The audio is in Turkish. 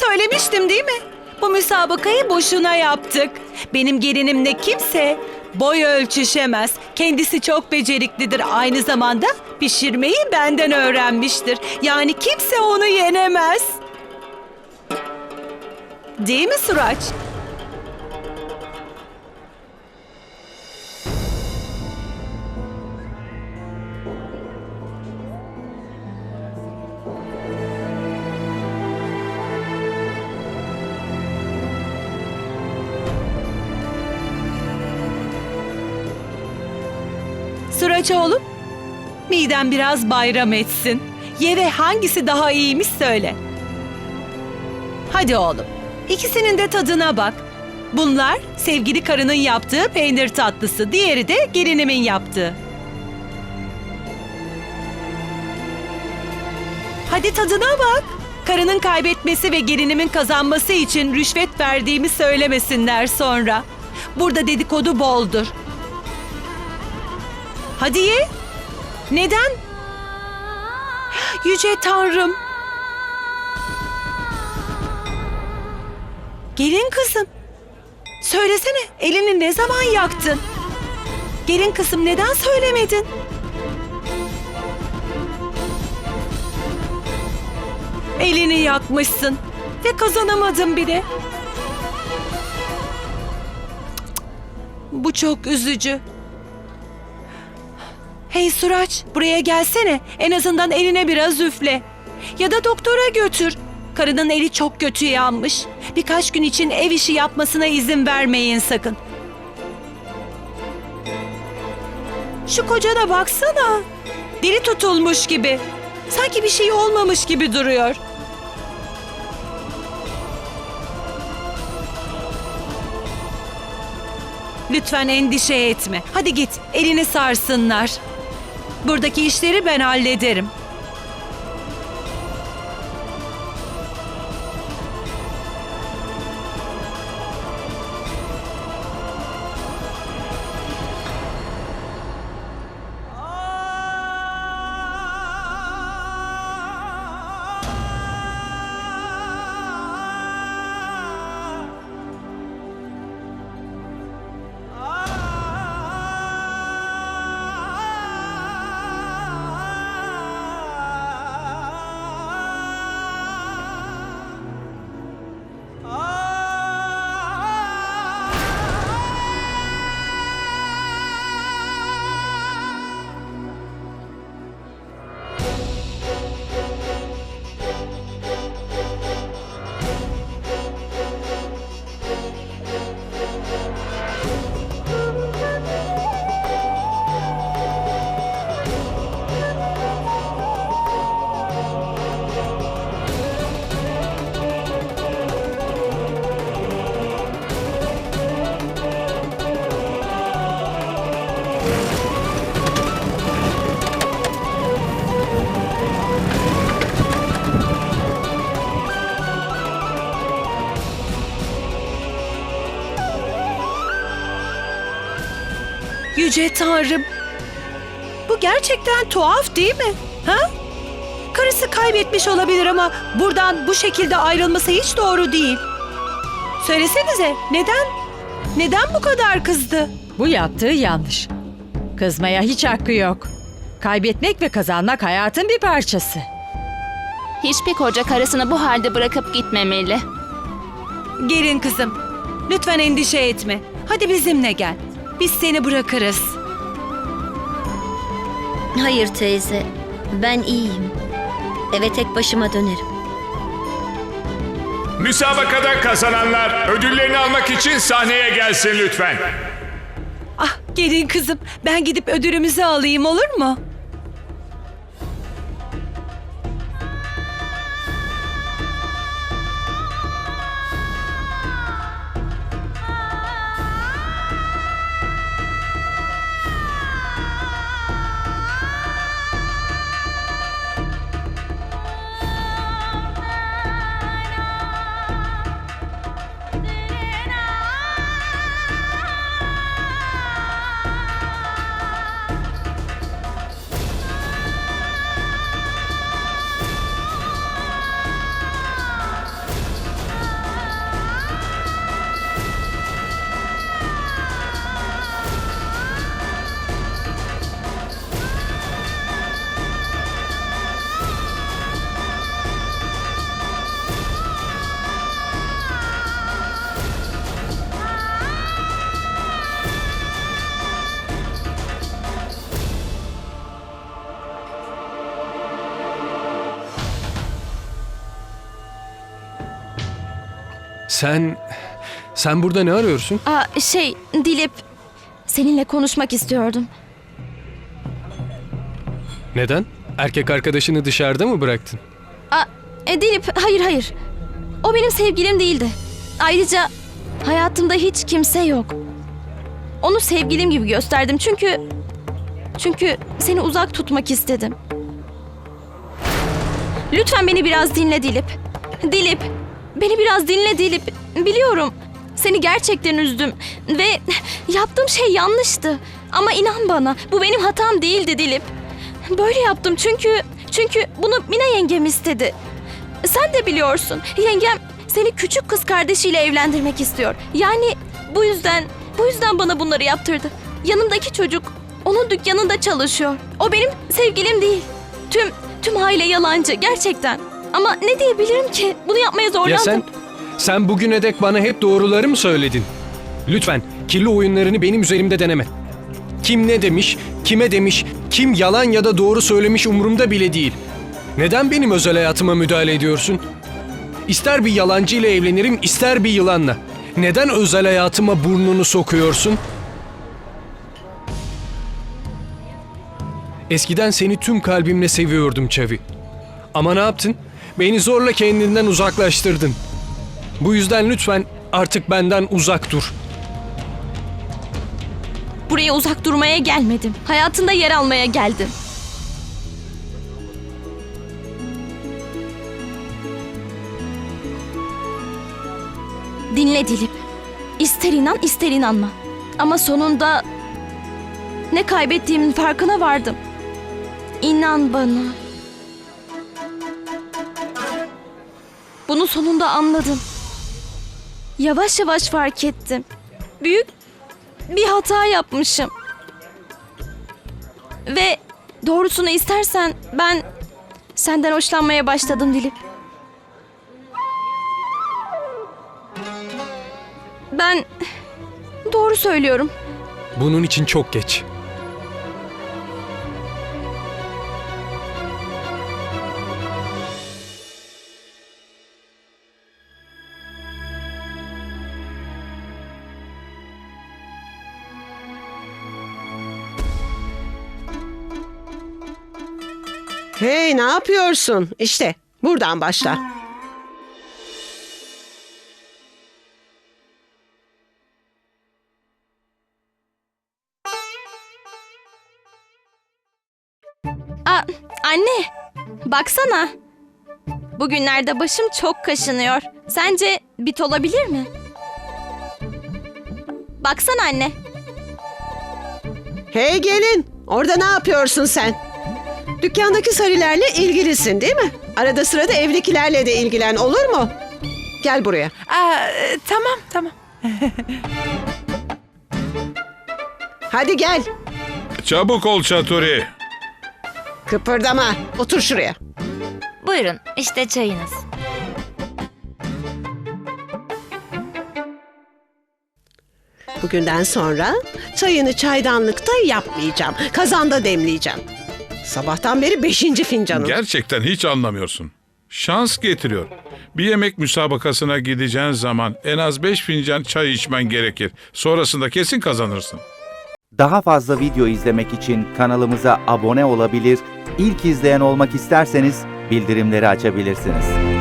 Söylemiştim değil mi? Bu müsabakayı boşuna yaptık. Benim gelinimle kimse boy ölçüşemez. Kendisi çok beceriklidir. Aynı zamanda pişirmeyi benden öğrenmiştir. Yani kimse onu yenemez. Değil mi Suraç? Sıraç oğlum, miden biraz bayram etsin. Ye ve hangisi daha iyiymiş söyle. Hadi oğlum, ikisinin de tadına bak. Bunlar sevgili karının yaptığı peynir tatlısı, diğeri de gelinimin yaptığı. Hadi tadına bak. Karının kaybetmesi ve gelinimin kazanması için rüşvet verdiğimi söylemesinler sonra. Burada dedikodu boldur. Hadi ye. Neden? Yüce Tanrım. Gelin kızım. Söylesene elini ne zaman yaktın? Gelin kızım neden söylemedin? Elini yakmışsın ve kazanamadın bile. Bu çok üzücü. Hey Suraç, buraya gelsene. En azından eline biraz üfle. Ya da doktora götür. Karının eli çok kötü yanmış. Birkaç gün için ev işi yapmasına izin vermeyin sakın. Şu kocana baksana. Dili tutulmuş gibi. Sanki bir şey olmamış gibi duruyor. Lütfen endişe etme. Hadi git, elini sarsınlar. Buradaki işleri ben hallederim. Yüce Tanrım. Bu gerçekten tuhaf değil mi? Ha? Karısı kaybetmiş olabilir ama buradan bu şekilde ayrılması hiç doğru değil. Söylesenize neden? Neden bu kadar kızdı? Bu yaptığı yanlış. Kızmaya hiç hakkı yok. Kaybetmek ve kazanmak hayatın bir parçası. Hiçbir koca karısını bu halde bırakıp gitmemeli. Gelin kızım. Lütfen endişe etme. Hadi bizimle gel. Biz seni bırakırız. Hayır teyze, ben iyiyim. Eve tek başıma dönerim. Müsabakada kazananlar ödüllerini almak için sahneye gelsin lütfen. Ah gelin kızım. Ben gidip ödülümüzü alayım olur mu? Sen... Sen burada ne arıyorsun? Aa, şey Dilip seninle konuşmak istiyordum. Neden? Erkek arkadaşını dışarıda mı bıraktın? Aa, e, Dilip hayır hayır. O benim sevgilim değildi. Ayrıca hayatımda hiç kimse yok. Onu sevgilim gibi gösterdim çünkü çünkü seni uzak tutmak istedim. Lütfen beni biraz dinle Dilip. Dilip, beni biraz dinle Dilip. Biliyorum seni gerçekten üzdüm ve yaptığım şey yanlıştı. Ama inan bana bu benim hatam değildi Dilip. Böyle yaptım çünkü çünkü bunu Mina yengem istedi. Sen de biliyorsun. Yengem seni küçük kız kardeşiyle evlendirmek istiyor. Yani bu yüzden bu yüzden bana bunları yaptırdı. Yanımdaki çocuk onun dükkanında çalışıyor. O benim sevgilim değil. Tüm tüm aile yalancı gerçekten. Ama ne diyebilirim ki? Bunu yapmaya zorlandım. Ya sen... Sen bugüne dek bana hep doğruları mı söyledin? Lütfen kirli oyunlarını benim üzerimde deneme. Kim ne demiş, kime demiş, kim yalan ya da doğru söylemiş umurumda bile değil. Neden benim özel hayatıma müdahale ediyorsun? İster bir yalancı ile evlenirim, ister bir yılanla. Neden özel hayatıma burnunu sokuyorsun? Eskiden seni tüm kalbimle seviyordum Çavi. Ama ne yaptın? Beni zorla kendinden uzaklaştırdın. Bu yüzden lütfen artık benden uzak dur. Buraya uzak durmaya gelmedim. Hayatında yer almaya geldim. Dinle Dilip. İster inan ister inanma. Ama sonunda ne kaybettiğimin farkına vardım. İnan bana. Bunu sonunda anladım. Yavaş yavaş fark ettim. Büyük bir hata yapmışım. Ve doğrusunu istersen ben senden hoşlanmaya başladım Dilip. Ben doğru söylüyorum. Bunun için çok geç. Hey ne yapıyorsun? İşte buradan başla. Aa, anne, baksana. Bugünlerde başım çok kaşınıyor. Sence bit olabilir mi? Baksana anne. Hey gelin orada ne yapıyorsun sen? Dükkandaki sarılarla ilgilisin değil mi? Arada sırada evdekilerle de ilgilen olur mu? Gel buraya. Aa, e, tamam tamam. Hadi gel. Çabuk ol Çaturi. Kıpırdama. Otur şuraya. Buyurun işte çayınız. Bugünden sonra çayını çaydanlıkta yapmayacağım. Kazanda demleyeceğim. Sabahtan beri beşinci fincanım. Gerçekten hiç anlamıyorsun. Şans getiriyor. Bir yemek müsabakasına gideceğin zaman en az 5 fincan çay içmen gerekir. Sonrasında kesin kazanırsın. Daha fazla video izlemek için kanalımıza abone olabilir, ilk izleyen olmak isterseniz bildirimleri açabilirsiniz.